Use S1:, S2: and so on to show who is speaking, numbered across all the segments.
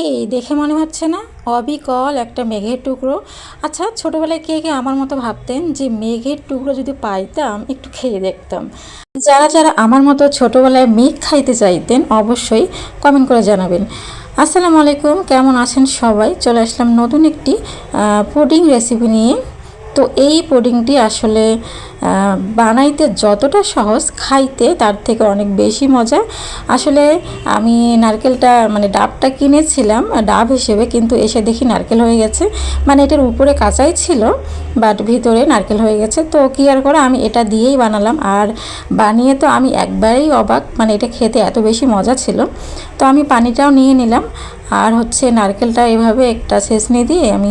S1: কি? দেখে মনে হচ্ছে না? অবিকল একটা মেঘের টুকরো। আচ্ছা ছোটোবেলায় কে কে আমার মতো ভাবতেন যে মেঘের টুকরো যদি পাইতাম, একটু খেয়ে দেখতাম? যারা যারা আমার মতো ছোটোবেলায় মেঘ খাইতে চাইতেন, অবশ্যই কমেন্ট করে জানাবেন। আসসালামু আলাইকুম, কেমন আছেন সবাই? চলে আসলাম নতুন একটি পুডিং রেসিপি নিয়ে। তো এই পুডিংটি আসলে বানাইতে যতটা সহজ, খাইতে তার থেকে অনেক বেশি মজা। আসলে আমি নারকেলটা মানে ডাবটা কিনেছিলাম, ডাব হিসেবে, কিন্তু এসে দেখি নারকেল হয়ে গেছে। মানে এটার উপরে কাঁচাই ছিল, বাট ভিতরে নারকেল হয়ে গেছে। তো কি আর করে, আমি এটা দিয়েই বানালাম। আর বানিয়ে তো আমি একবারেই অবাক মানে এটা খেতে এত বেশি মজা ছিল। তো আমি পানিটাও নিয়ে নিলাম। আর হচ্ছে নারকেলটা এভাবে একটা ছেঁচনি দিয়ে আমি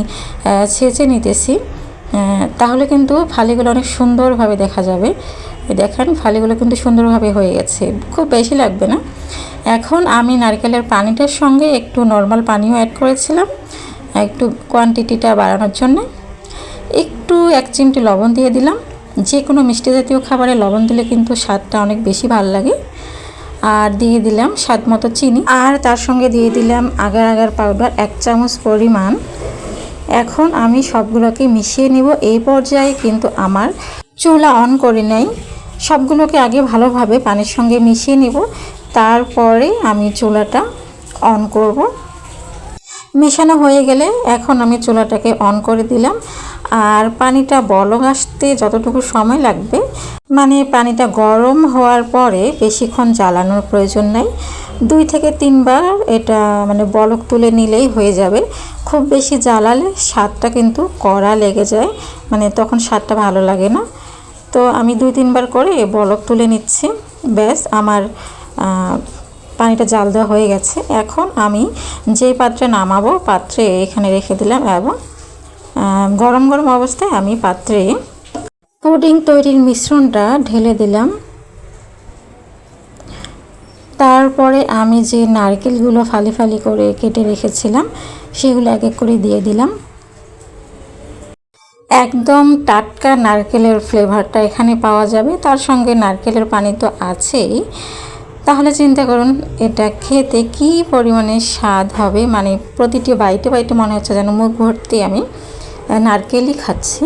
S1: ছেঁচে নিতেছি। তাহলে কিন্তু ফালিগুলো অনেক সুন্দরভাবে দেখা যাবে। দেখেন, ফালিগুলো কিন্তু সুন্দরভাবে হয়ে গেছে। খুব বেশি লাগবে না। এখন আমি নারকেলের পানিটার সঙ্গে একটু নর্মাল পানিও অ্যাড করেছিলাম, একটু কোয়ান্টিটিটা বাড়ানোর জন্য। একটু এক চিমটি লবণ দিয়ে দিলাম। যে কোনো মিষ্টি জাতীয় খাবারে লবণ দিলে কিন্তু স্বাদটা অনেক বেশি ভালো লাগে। আর দিয়ে দিলাম স্বাদ মতো চিনি। আর তার সঙ্গে দিয়ে দিলাম আগার আগার পাউডার এক চামচ পরিমাণ এখন আমি সবগুলোকে মিশিয়ে নিব এই পর্যায়ে কিন্তু আমার চুলা অন করে নেই। সবগুলোকে আগে ভালোভাবে পানির সঙ্গে মিশিয়ে নিব। তারপরে আমি চুলাটা অন করব। মেশানো হয়ে গেলে এখন আমি চুলাটাকে অন করে দিলাম। আর পানিটা বলক আসতে যতটুকু সময় লাগবে মানে পানিটা গরম হওয়ার পরে বেশিক্ষণ জ্বালানোর প্রয়োজন নেই। দুই থেকে তিনবার এটা মানে বলক তুলে নিলেই হয়ে যাবে। খুব বেশি জ্বালালে স্বাদটা কিন্তু কড়া লেগে যায় মানে তখন স্বাদটা ভালো লাগে না। তো আমি দুই তিনবার করে বলক তুলে নিচ্ছি, ব্যাস আমার পানিটা জাল দেওয়া হয়ে গেছে। এখন আমি যে পাত্রে নামাবো, পাত্রে এখানে রেখে দিলাম এবং গরম গরম অবস্থায় আমি পাত্রে পুডিং তৈরির মিশ্রণটা ঢেলে দিলাম। তারপরে আমি যে নারকেলগুলো ফালি ফালি করে কেটে রেখেছিলাম, সেগুলো এক এক করে দিয়ে দিলাম। একদম টাটকা নারকেলের ফ্লেভারটা এখানে পাওয়া যাবে। তার সঙ্গে নারকেলের পানি তো আছেই। তাহলে চিন্তা করুন, এটা খেতে কি পরিমাণে স্বাদ হবে? মানে প্রতিটি বাইটে বাইটে মনে হচ্ছে যেন মুখ ভর্তি আমি নারকেলই খাচ্ছি।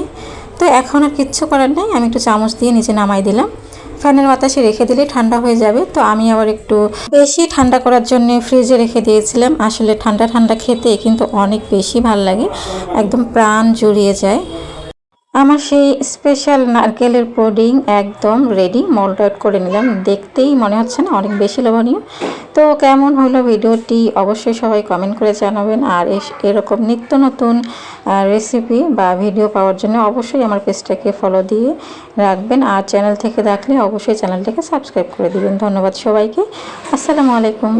S1: তো এখন আর কিচ্ছু করার নেই, আমি একটু চামচ দিয়ে নিচে নামাই দিলাম। ফ্যানের বাতাসে রেখে দিলে ঠান্ডা হয়ে যাবে। তো আমি আবার একটু বেশি ঠান্ডা করার জন্য ফ্রিজে রেখে দিয়েছিলাম। আসলে ঠান্ডা ঠান্ডা খেতে কিন্তু অনেক বেশি ভালো লাগে। একদম প্রাণ জুড়িয়ে যায়। আমার সেই স্পেশাল নারকেলের পুডিং একদম রেডি মোল্ড আউট করে নিলাম। দেখতেই মনে হচ্ছে না অনেক বেশি লোভনীয়। তো কেমন হলো ভিডিওটি অবশ্যই সবাই কমেন্ট করে জানাবেন। আর এরকম নিত্য নতুন রেসিপি বা ভিডিও পাওয়ার জন্য অবশ্যই আমার পেজটাকে ফলো দিয়ে রাখবেন। আর চ্যানেল থেকে দেখলে অবশ্যই চ্যানেলটাকে সাবস্ক্রাইব করে দিবেন। ধন্যবাদ সবাইকে। আসসালামু আলাইকুম।